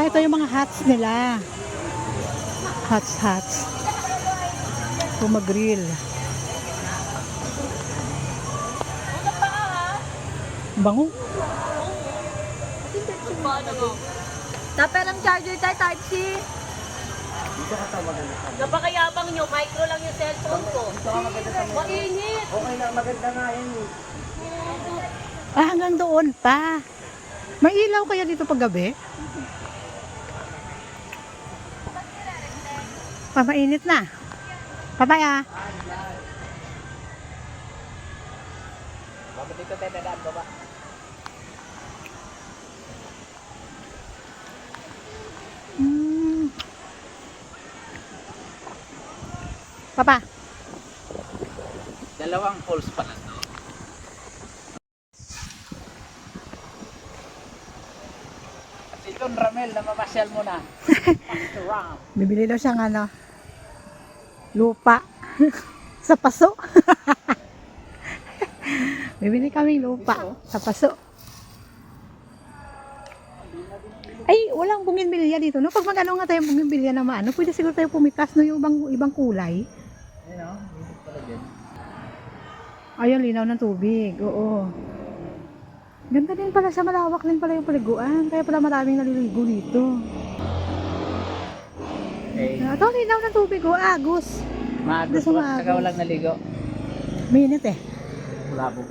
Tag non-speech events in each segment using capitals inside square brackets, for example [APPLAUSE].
ito yung mga hats nila. Hats, hats. Kung mag-grill. Bango. Dapat ng charger tayo, Type-C. Napakayabang nyo, micro lang yung cellphone ko. Mainit. Okay na, maganda nga yan. Ah, hanggang doon pa. May ilaw kaya dito pag gabi? Pamainit na. Papaya. Bakit dito tayo dadaan baba? Mm. Papa. Dalawang poles pala to. Ito Ramel, namamasyal mo na. [LAUGHS] Bibili daw siyang ano, lupa [LAUGHS] sa paso. [LAUGHS] Bibili kami lupa sa paso. Ay, walang bungin-bilya dito. No? Pag mag-ano nga tayo bungin-bilya na maano, pwede siguro tayo pumitas no, yung ibang, ibang kulay. Ayun o, dito pala dyan. Ayun, linaw ng tubig. Oo. Ganda din pala sa malawak din pala yung paliguan. Kaya pala maraming naliligo dito. Okay. Ito, linaw ng tubig. Oh, agos. Maagos ba? maagos. Saka walang naligo. Minute eh. Kulabo.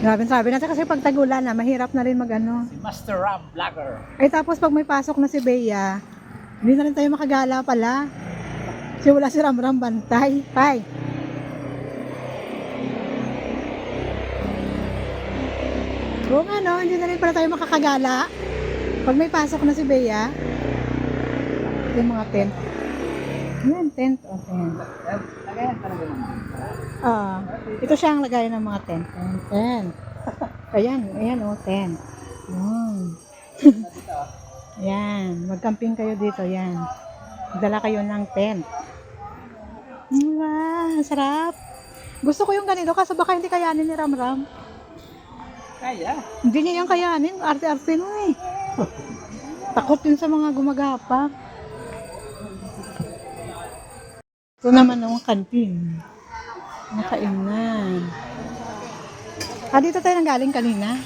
Grabe sabi natin kasi pag tagulan na, mahirap na rin mag-ano. Si Master Ram Vlogger. Ay tapos pag may pasok na si Bea, hindi na rin tayo makagala pala. Kasi wala si Ramram bantay. Bye! Oo nga no, hindi na rin pala tayo makakagala. Pag may pasok na si Bea, yung mga tent. Yan, tent. O, tent. Lagayan talaga naman. Ah, ito siya ang lagayan ng mga tent. Tent, tent. [LAUGHS] Ayan, ayan oh, tent. Yan. [LAUGHS] yan, magcamping kayo dito, yan. Magdala kayo ng tent. Wow, sarap. Gusto ko yung ganito kasi baka hindi kayanin ni Ramram. Kaya. Hindi niya yung kayanin, arte-arte mo eh. [LAUGHS] Takot yun sa mga gumagapak. Ito naman ang kantin. Nakainan. Ah, dito tayo nang galing kanina.